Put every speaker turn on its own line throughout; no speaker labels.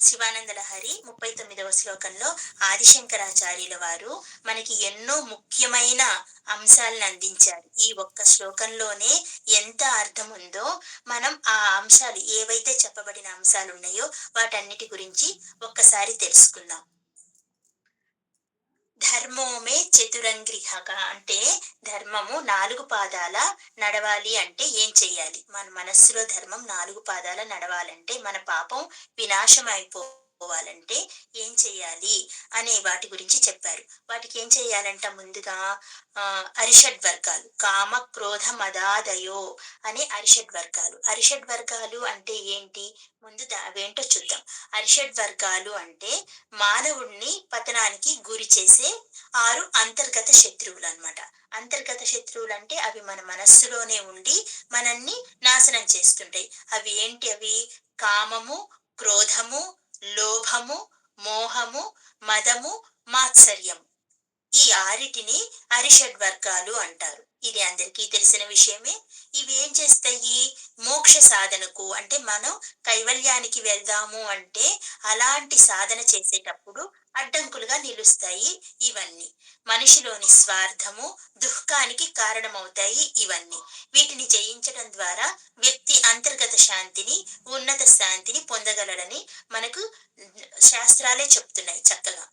శివానంద లహరి ముప్పై తొమ్మిదవ శ్లోకంలో ఆదిశంకరాచార్యుల వారు మనకి ఎన్నో ముఖ్యమైన అంశాలను అందించారు. ఈ ఒక్క శ్లోకంలోనే ఎంత అర్థం ఉందో మనం ఆ అంశాలు ఏవైతే చెప్పబడిన అంశాలు ఉన్నాయో వాటన్నిటి గురించి ఒక్కసారి తెలుసుకుందాం. ధర్మోమే చతురంగ్రిహక అంటే ధర్మము నాలుగు పాదాల నడవాలి అంటే ఏం చెయ్యాలి మన మనస్సులో ధర్మం నాలుగు పాదాల నడవాలంటే మన పాపం వినాశం అయిపో అయిపోవాలంటే ఏం చేయాలి అనే వాటి గురించి చెప్పారు. వాటికి ఏం చేయాలంట ముందుగా? అరిషడ్ వర్గాలు. కామ క్రోధ మదాదయో అనే అరిషడ్ వర్గాలు. అరిషడ్ వర్గాలు అంటే ఏంటి? ముందు అవేంటో చూద్దాం. అరిషడ్ వర్గాలు అంటే మానవుణ్ణి పతనానికి గురి చేసే ఆరు అంతర్గత శత్రువులు అన్నమాట అంతర్గత శత్రువులు అంటే అవి మన మనస్సులోనే ఉండి మనల్ని నాశనం చేస్తుంటాయి. అవి ఏంటి అవి? కామము క్రోధము లోభము మోహము మదము మాత్సర్యము. ఈ ఆరిటిని అరిషడ్ వర్గాలు అంటారు. ఇది అందరికీ తెలిసిన విషయమే. ఇవి ఏం చేస్తాయి? మోక్ష సాధనకు అంటే మనం కైవల్యానికి వెళ్దాము అంటే అలాంటి సాధన చేసేటప్పుడు అడ్డంకులుగా నిలుస్తాయి ఇవన్నీ. మనిషిలోని స్వార్థము దుఃఖానికి కారణమవుతాయి ఇవన్నీ. వీటిని జయించడం ద్వారా వ్యక్తి అంతర్గత శాంతిని ఉన్నత శాంతిని పొందగలడని మనకు శాస్త్రాలే చెప్తున్నాయి చక్కగా.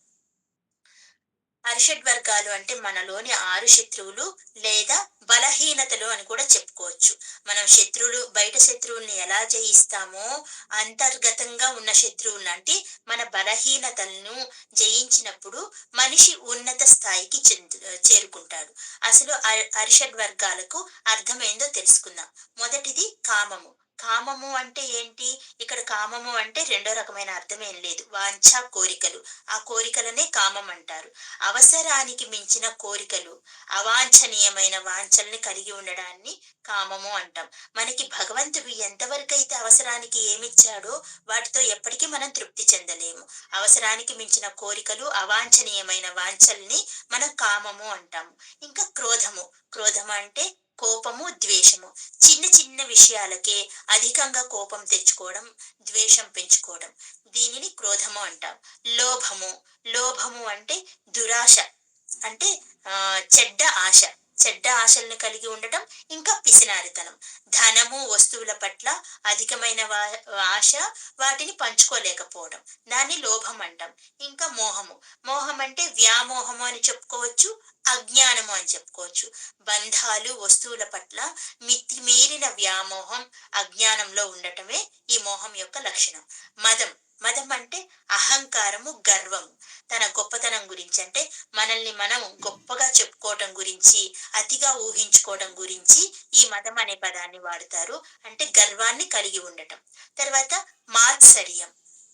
అరిషడ్ వర్గాలు అంటే మనలోని ఆరు శత్రువులు లేదా బలహీనతలు అని కూడా చెప్పుకోవచ్చు. మనం శత్రువులు బయట శత్రువుల్ని ఎలా జయిస్తామో అంతర్గతంగా ఉన్న శత్రువులు లాంటి మన బలహీనతలను జయించినప్పుడు మనిషి ఉన్నత స్థాయికి చేరుకుంటాడు. అసలు అరిషడ్ వర్గాలకు అర్థమైందో తెలుసుకుందాం. మొదటిది కామము. కామము అంటే ఏంటి? ఇక్కడ కామము అంటే రెండో రకమైన అర్థం ఏం లేదు. వాంఛ కోరికలు. ఆ కోరికలనే కామం అంటారు. అవసరానికి మించిన కోరికలు అవాంఛనీయమైన వాంఛల్ని కలిగి ఉండడాన్ని కామము అంటాం. మనకి భగవంతుడు ఎంతవరకు అయితే అవసరానికి ఏమిచ్చాడో వాటితో ఎప్పటికీ మనం తృప్తి చెందలేము. అవసరానికి మించిన కోరికలు అవాంఛనీయమైన వాంఛల్ని మనం కామము అంటాము. ఇంకా క్రోధము. క్రోధం అంటే కోపము ద్వేషము. చిన్న చిన్న విషయాలకే అధికంగా కోపం తెచ్చుకోవడం ద్వేషం పెంచుకోవడం. దీనిని క్రోధము అంటాం. లోభము. లోభము అంటే దురాశ. అంటే ఆ చెడ్డ ఆశ. చెడ్డ ఆశలను కలిగి ఉండటం ఇంకా పిసినారితనం. ధనము వస్తువుల పట్ల అధికమైన వా- ఆశ వాటిని పంచుకోలేకపోవడం. దాన్ని లోభం అంటాం. ఇంకా మోహము. మోహం అంటే వ్యామోహము అని చెప్పుకోవచ్చు అజ్ఞానము అని చెప్పుకోవచ్చు. బంధాలు వస్తువుల పట్ల మితిమీరిన వ్యామోహం అజ్ఞానంలో ఉండటమే ఈ మోహం యొక్క లక్షణం. మదం. మదం అంటే అహంకారము గర్వము. తన గొప్పతనం గురించి అంటే మనల్ని మనం గొప్పగా చెప్పుకోవటం గురించి అతిగా ఊహించుకోవడం గురించి ఈ మదం అనే పదాన్ని వాడతారు. అంటే గర్వాన్ని కలిగి ఉండటం. తర్వాత మాత్సర్యం.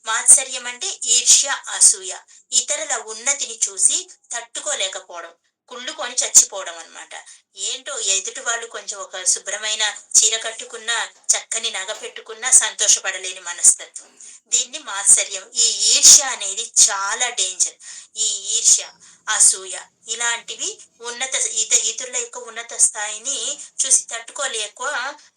మాత్సర్యం అంటే ఈర్ష్య అసూయ. ఇతరుల ఉన్నతిని చూసి తట్టుకోలేకపోవడం. కుళ్ళుకొని చచ్చిపోవడం అనమాట ఏంటో ఎదుటి వాళ్ళు కొంచెం ఒక శుభ్రమైన చీర కట్టుకున్న చక్కని నగ పెట్టుకున్న సంతోషపడలేని మనస్తత్వం. దీన్ని మాత్సర్యం. ఈ ఈర్ష్య అనేది చాలా డేంజర్. ఈ ఈర్ష్య అసూయ ఇలాంటివి ఉన్నత ఇత ఇతరుల యొక్క ఉన్నత స్థాయిని చూసి తట్టుకోలేక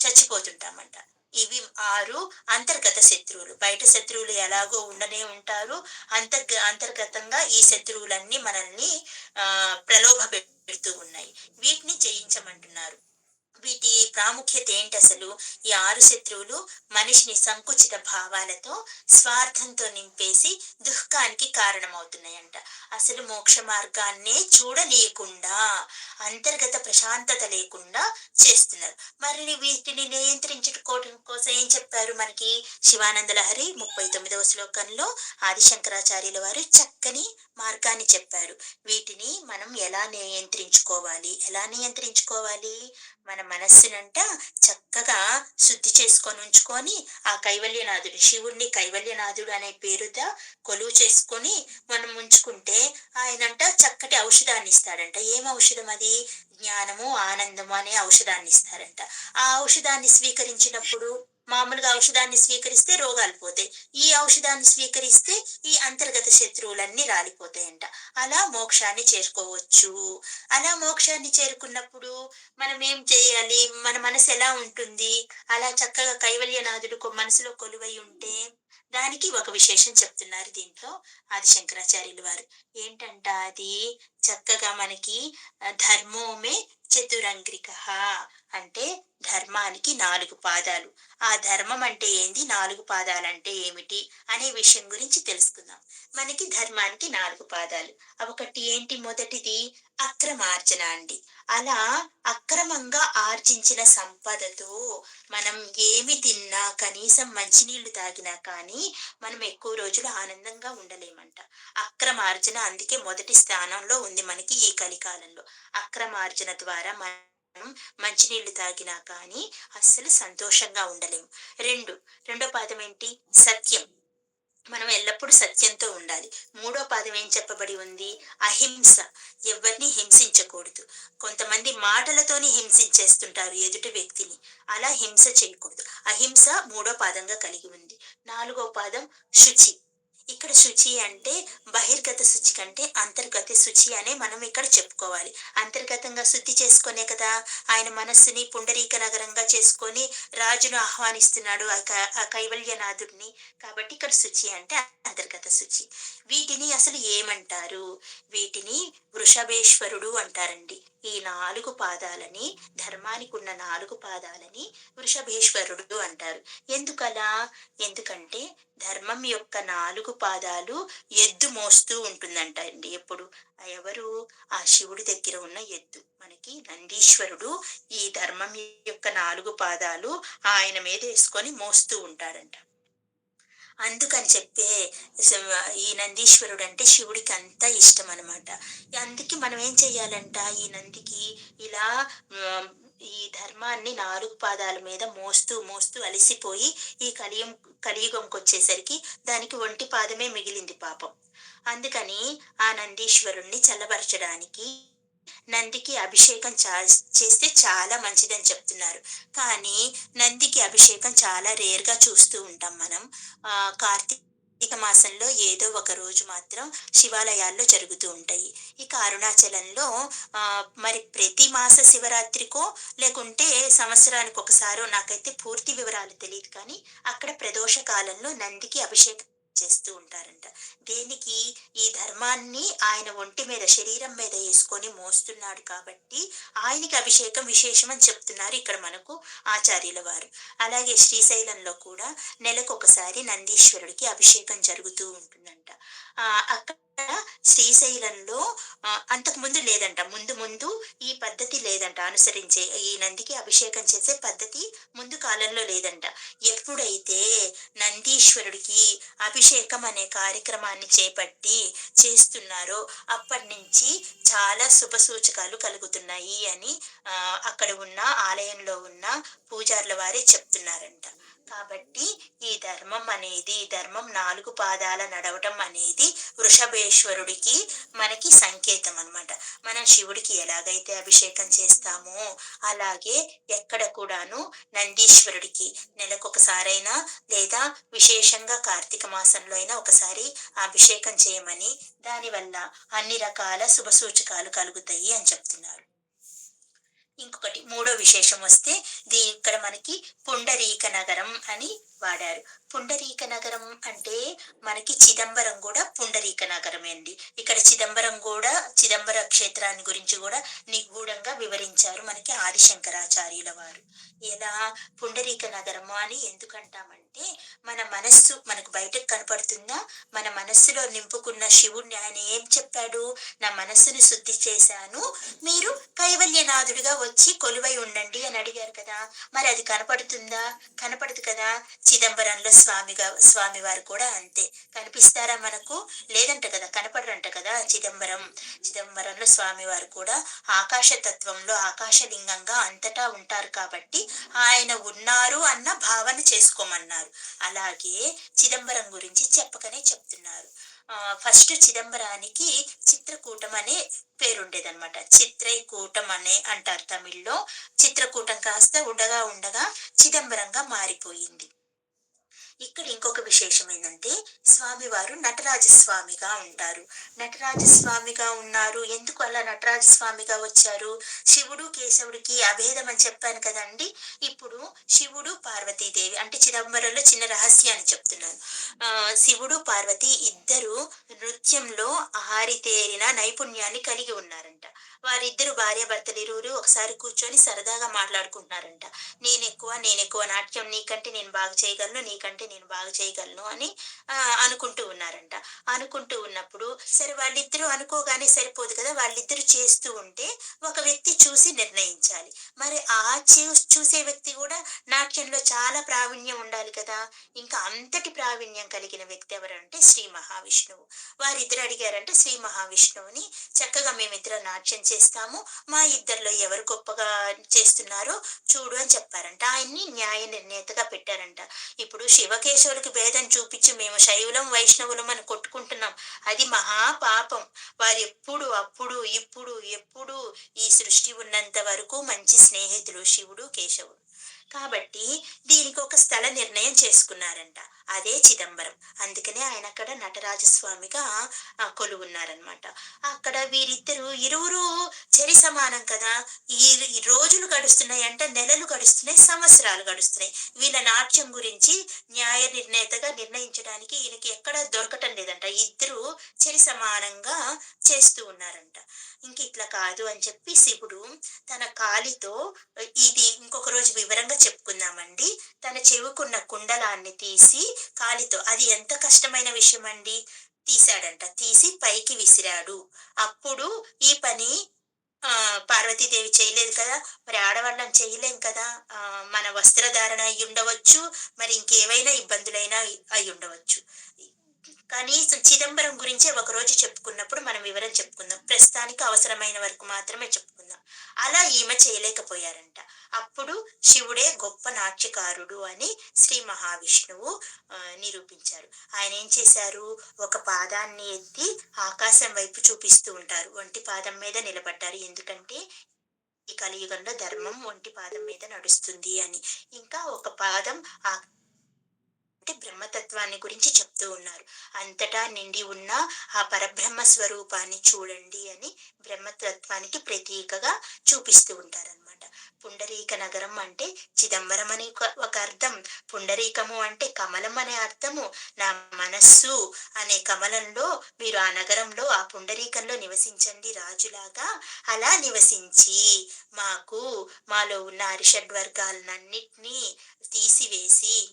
చచ్చిపోతుంటామంట. ఇవి ఆరు అంతర్గత శత్రువులు. బయట శత్రువులు ఎలాగో ఉండనే ఉంటారు. అంతర్గ అంతర్గతంగా ఈ శత్రువులన్నీ మనల్ని ఆ ప్రలోభ పెడుతూ ఉన్నాయి. వీటిని జయించమంటున్నారు. వీటి ప్రాముఖ్యత ఏంటి అసలు? ఈ ఆరు శత్రువులు మనిషిని సంకుచిత భావాలతో స్వార్థంతో నింపేసి దుఃఖానికి కారణమవుతున్నాయంట. అసలు మోక్ష మార్గాన్నే చూడనీయకుండా అంతర్గత ప్రశాంతత లేకుండా చేస్తున్నారు. మరి వీటిని నియంత్రించుకోవడం కోసం ఏం చెప్పారు మనకి శివానంద లహరి ముప్పై తొమ్మిదవ శ్లోకంలో ఆదిశంకరాచార్యుల వారు చక్కని మార్గాన్ని చెప్పారు. వీటిని మనం ఎలా నియంత్రించుకోవాలి? ఎలా నియంత్రించుకోవాలి? మన మనస్సునంట చక్కగా శుద్ధి చేసుకొని ఉంచుకొని ఆ కైవల్యనాథుడు శివుణ్ణి కైవల్యనాథుడు అనే పేరుతో కొలువు చేసుకొని మనం ఉంచుకుంటే ఆయనంట చక్కటి ఔషధాన్ని ఇస్తాడంట. ఏం ఔషధం అది? జ్ఞానము ఆనందము అనే ఔషధాన్ని ఇస్తారంట. ఆ ఔషధాన్ని స్వీకరించినప్పుడు మామూలుగా ఔషధాన్ని స్వీకరిస్తే రోగాలు పోతాయి. ఈ ఔషధాన్ని స్వీకరిస్తే ఈ అంతర్గత శత్రువులన్నీ రాలిపోతాయంట. అలా మోక్షాన్ని చేరుకోవచ్చు. అలా మోక్షాన్ని చేరుకున్నప్పుడు మనం ఏం చేయాలి? మన మనసు ఎలా ఉంటుంది? అలా చక్కగా కైవల్యనాథుడు మనసులో కొలువై ఉంటే దానికి ఒక విశేషం చెప్తున్నారు దీంట్లో ఆది శంకరాచార్యులు వారు. ఏంటంట అది? చక్కగా మనకి ధర్మమే ధర్మోమే చతురంగ్రిక అంటే ధర్మానికి నాలుగు పాదాలు. ఆ ధర్మం అంటే ఏంది? నాలుగు పాదాలు అంటే ఏమిటి? అనే విషయం గురించి తెలుసుకుందాం. మనకి ధర్మానికి నాలుగు పాదాలు. ఒకటి ఏంటి మొదటిది? అక్రమార్జన అండి. అలా అక్రమంగా ఆర్జించిన సంపదతో మనం ఏమి తిన్నా కనీసం మంచినీళ్ళు తాగినా కానీ మనం ఎక్కువ రోజులు ఆనందంగా ఉండలేమంట. అక్రమార్జన అందుకే మొదటి స్థానంలో ఉంది మనకి ఈ కలికాలంలో. అక్రమార్జన ద్వారా మనం మంచినీళ్ళు తాగినా కానీ అస్సలు సంతోషంగా ఉండలేము రెండు రెండో పాదం ఏంటి? సత్యం. మనం ఎల్లప్పుడూ సత్యంతో ఉండాలి. మూడో పాదం ఏం చెప్పబడి ఉంది? అహింస. ఎవరిని హింసించకూడదు. కొంతమంది మాటలతోని హింసించేస్తుంటారు ఎదుటి వ్యక్తిని. అలా హింస చేయకూడదు. అహింస మూడో పాదంగా కలిగి ఉంది. నాలుగో పాదం శుచి. ఇక్కడ శుచి అంటే బహిర్గత శుచి కంటే అంతర్గత శుచి అనే మనం ఇక్కడ చెప్పుకోవాలి. అంతర్గతంగా శుద్ధి చేసుకునే కదా ఆయన మనస్సుని పుండరీక నగరంగా చేసుకొని రాజును ఆహ్వానిస్తున్నాడు ఆ కైవల్యనాథుడిని. కాబట్టి ఇక్కడ శుచి అంటే అంతర్గత శుచి. వీటిని అసలు ఏమంటారు? వీటిని వృషభేశ్వరుడు అంటారండి. ఈ నాలుగు పాదాలని ధర్మానికి ఉన్న నాలుగు పాదాలని వృషభేశ్వరుడు అంటారు. ఎందుకలా? ఎందుకంటే ధర్మం యొక్క నాలుగు పాదాలు ఎద్దు మోస్తూ ఉంటుందంట అండి ఎప్పుడు. ఆ ఎవరు? ఆ శివుడి దగ్గర ఉన్న ఎద్దు. మనకి నందీశ్వరుడు ఈ ధర్మం యొక్క నాలుగు పాదాలు ఆయన మీద వేసుకొని మోస్తూ ఉంటాడంట అందుకని చెప్పే ఈ నందీశ్వరుడు అంటే శివుడికి అంత ఇష్టం అనమాట అందుకే మనం ఏం చెయ్యాలంట? ఈ నందికి ఇలా ఈ ధర్మాన్ని నాలుగు పాదాల మీద మోస్తూ మోస్తూ అలసిపోయి ఈ కలియుగం కలియుగంకి వచ్చేసరికి దానికి ఒంటి పాదమే మిగిలింది పాపం. అందుకని ఆ నందీశ్వరుణ్ణి చల్లబరచడానికి నందికి అభిషేకం చా చేస్తే చాలా మంచిదని చెప్తున్నారు. కానీ నందికి అభిషేకం చాలా రేర్గా చూస్తూ ఉంటాం మనం. కార్తీక మాసంలో ఏదో ఒక రోజు మాత్రం శివాలయాల్లో జరుగుతూ ఉంటాయి. ఇక అరుణాచలంలో ఆ మరి ప్రతి మాస శివరాత్రికో లేకుంటే సంవత్సరానికి ఒకసారో నాకైతే పూర్తి వివరాలు తెలియదు కానీ అక్కడ ప్రదోష కాలంలో నందికి అభిషేకం చేస్తూ ఉంటారంట. దేనికి? ఈ ధర్మాన్ని ఆయన ఒంటి మీద శరీరం మీద వేసుకొని మోస్తున్నాడు కాబట్టి ఆయనకి అభిషేకం విశేషం అని చెప్తున్నారు ఇక్కడ మనకు ఆచార్యుల వారు. అలాగే శ్రీశైలంలో కూడా నెలకు ఒకసారి నందీశ్వరుడికి అభిషేకం జరుగుతూ ఉంటుందంట. ఆ అక్కడ శ్రీశైలంలో అంతకు ముందు లేదంట. ముందు ముందు ఈ పద్ధతి లేదంట. అనుసరించే ఈ నందికి అభిషేకం చేసే పద్ధతి ముందు కాలంలో లేదంట. ఎప్పుడైతే నందీశ్వరుడికి అభిషేకం అనే కార్యక్రమాన్ని చేపట్టి చేస్తున్నారో. అప్పటి నుంచి చాలా శుభ సూచకాలు కలుగుతున్నాయి అని అక్కడ ఉన్న ఆలయంలో ఉన్న పూజార్ల వారే చెప్తున్నారంట. కాబట్టి ఈ ధర్మం అనేది ధర్మం నాలుగు పాదాల నడవటం అనేది వృషభేశ్వరుడికి మనకి సంకేతం అన్నమాట. మనం శివుడికి ఎలాగైతే అభిషేకం చేస్తామో అలాగే ఎక్కడ కూడాను నందీశ్వరుడికి నెలకొకసారైనా లేదా విశేషంగా కార్తీక మాసంలో అయినా ఒకసారి అభిషేకం చేయమని దానివల్ల అన్ని రకాల శుభ సూచకాలు కలుగుతాయి అని చెప్తున్నారు. ఇంకొకటి మూడో విశేషం వస్తే దీ ఇక్కడ మనకి పుండరీక నగరం అని వాడారు. పుండరీక నగరం అంటే మనకి చిదంబరం కూడా పుండరీక నగరమే అండి. ఇక్కడ చిదంబరం కూడా చిదంబర క్షేత్రాన్ని గురించి కూడా నిగూఢంగా వివరించారు మనకి ఆదిశంకరాచార్యుల వారు. ఎలా పుండరీక నగరము అని ఎందుకంటామంటే మన మనస్సు మనకు బయటకు కనపడుతుందా మన మనస్సులో నింపుకున్న శివుణ్ణి ఆయన ఏం చెప్పాడు? నా మనస్సుని శుద్ధి చేశాను. మీరు కైవల్యనాథుడిగా వచ్చి కొలువై ఉండండి అని అడిగారు కదా. మరి అది కనపడుతుందా? కనపడదు కదా. చిదంబరంలో స్వామిగా స్వామి వారు కూడా అంతే. కనిపిస్తారా మనకు? లేదంట కదా. కనపడరంట కదా చిదంబరం. చిదంబరంలో స్వామి వారు కూడా ఆకాశ తత్వంలో ఆకాశలింగంగా అంతటా ఉంటారు కాబట్టి ఆయన ఉన్నారు అన్న భావన చేసుకోమన్నారు. అలాగే చిదంబరం గురించి చెప్పకనే చెప్తున్నారు. ఆ, ఫస్ట్ చిదంబరానికి చిత్రకూటం అనే పేరుండేదన్నమాట. చిత్రైకూటం అనే అంటారు తమిళ్ళో. చిత్రకూటం కాస్త ఉండగా ఉండగా చిదంబరంగా మారిపోయింది. ఇక్కడ ఇంకొక విశేషం ఏంటంటే స్వామి స్వామివారు నటరాజస్వామిగా ఉంటారు. నటరాజస్వామిగా ఉన్నారు. ఎందుకు అలా నటరాజస్వామిగా వచ్చారు? శివుడు కేశవుడికి అభేదం అని చెప్పాను కదండి. ఇప్పుడు శివుడు పార్వతీదేవి అంటే చిదంబరంలో చిన్న రహస్యాన్ని చెప్తున్నాను. ఆ శివుడు పార్వతి ఇద్దరు నృత్యంలో ఆరితేరిన నైపుణ్యాన్ని కలిగి ఉన్నారంట. వారిద్దరు భార్యాభర్తలు ఇరువురు ఒకసారి కూర్చొని సరదాగా మాట్లాడుకుంటున్నారంట. నేను ఎక్కువ నేను ఎక్కువ నాట్యం నీకంటే నేను బాగా చేయగలను నీకంటే నేను బాగా చేయగలను అని అనుకుంటూ ఉన్నారంట. అనుకుంటూ ఉన్నప్పుడు సరే వాళ్ళిద్దరూ అనుకోగానే సరిపోదు కదా వాళ్ళిద్దరూ చేస్తూ ఉంటే ఒక వ్యక్తి చూసి నిర్ణయించాలి. మరి ఆ చూసే వ్యక్తి కూడా నాట్యంలో చాలా ప్రావీణ్యం ఉండాలి కదా. ఇంకా అంతటి ప్రావీణ్యం కలిగిన వ్యక్తి ఎవరంటే శ్రీ మహావిష్ణువు. వారిద్దరు అడిగారంటే శ్రీ మహావిష్ణువుని చక్కగా మేమిద్దరం నాట్యం చేస్తాము మా ఇద్దరిలో ఎవరు గొప్పగా చేస్తున్నారో చూడు అని చెప్పారంట. ఆయన్ని న్యాయ నిర్ణేతగా పెట్టారంట. ఇప్పుడు శివ శివకేశవులకి భేదం చూపించి మేము శైవులం వైష్ణవులం అని కొట్టుకుంటున్నాం. అది మహా పాపం. వారు ఎప్పుడు అప్పుడు ఇప్పుడు ఎప్పుడు ఈ సృష్టి ఉన్నంత వరకు మంచి స్నేహితులు శివుడు కేశవుడు. కాబట్టి దీనికి ఒక స్థల నిర్ణయం చేసుకున్నారంట. అదే చిదంబరం. అందుకనే ఆయన అక్కడ నటరాజస్వామిగా కొలువున్నారనమాట అక్కడ వీరిద్దరు ఇరువురు చరి సమానం కదా. ఈ రోజులు గడుస్తున్నాయి అంటే నెలలు గడుస్తున్నాయి సంవత్సరాలు గడుస్తున్నాయి. వీళ్ళ నాట్యం గురించి న్యాయ నిర్ణేతగా నిర్ణయించడానికి ఈయనకి ఎక్కడ దొరకటం లేదంట. ఇద్దరు సమానంగా చేస్తూ ఉన్నారంట. ఇంక ఇట్లా కాదు అని చెప్పి శివుడు తన కాలితో ఇది ఇంకొక రోజు వివరంగా చెప్పుకుందామండి. తన చెవుకున్న కుండలాన్ని తీసి కాలితో అది ఎంత కష్టమైన విషయం అండి తీశాడంట. తీసి పైకి విసిరాడు. అప్పుడు ఈ పని ఆ పార్వతీదేవి చేయలేదు కదా? మరి ఆడవాళ్ళని చేయలేం కదా? మన వస్త్రధారణ అయి ఉండవచ్చు మరి ఇంకేవైనా ఇబ్బందులైనా అయి ఉండవచ్చు కానీ చిదంబరం గురించే ఒకరోజు చెప్పుకున్నప్పుడు మనం వివరం చెప్పుకుందాం. ప్రస్తుతానికి అవసరమైన వరకు మాత్రమే చెప్పుకుందాం. అలా ఈమె చేయలేకపోయారంట. అప్పుడు శివుడే గొప్ప నాట్యకారుడు అని శ్రీ మహావిష్ణువు నిరూపించారు. ఆయన ఏం చేశారు? ఒక పాదాన్ని ఎత్తి ఆకాశం వైపు చూపిస్తూ ఉంటారు. ఒంటి పాదం మీద నిలబడ్డారు. ఎందుకంటే ఈ కలియుగంలో ధర్మం ఒంటి పాదం మీద నడుస్తుంది అని. ఇంకా ఒక పాదం ఆ బ్రహ్మతత్వాన్ని గురించి చెప్తూ ఉన్నారు. అంతటా నిండి ఉన్న ఆ పరబ్రహ్మ స్వరూపాన్ని చూడండి అని బ్రహ్మతత్వానికి ప్రతీకగా చూపిస్తూ ఉంటారనమాట పుండరీక నగరం అంటే చిదంబరం అని ఒక- ఒక అర్థం. పుండరీకము అంటే కమలం అనే అర్థము. నా మనస్సు అనే కమలంలో మీరు ఆ నగరంలో ఆ పుండరీకంలో నివసించండి రాజులాగా. అలా నివసించి మాకు మాలో ఉన్న అరిషడ్ వర్గాలన్నిటినీ తీసివేసి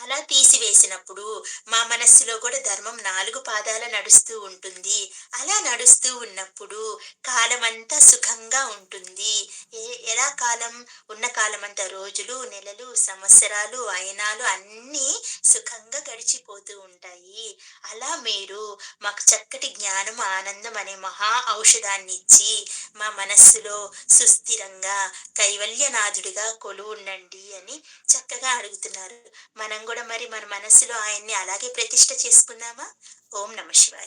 అలా తీసివేసినప్పుడు మా మనస్సులో కూడా ధర్మం నాలుగు పాదాల నడుస్తూ ఉంటుంది. అలా నడుస్తూ ఉన్నప్పుడు కాలమంతా సుఖంగా ఉంటుంది. ఏ ఎలా కాలం? ఉన్న కాలమంతా రోజులు నెలలు సంవత్సరాలు అయనాలు అన్నీ సుఖంగా గడిచిపోతూ ఉంటాయి. అలా మీరు మాకు చక్కటి జ్ఞానం ఆనందం అనే మహా ఔషధాన్ని ఇచ్చి మా మనస్సులో సుస్థిరంగా కైవల్యనాథుడిగా కొలువుండండి అని చక్కగా అడుగుతున్నారు. మనం కూడా మరి మన మనస్సులో ఆయన్ని అలాగే ప్రతిష్ట చేసుకుందామా? ఓం నమ శివాయ.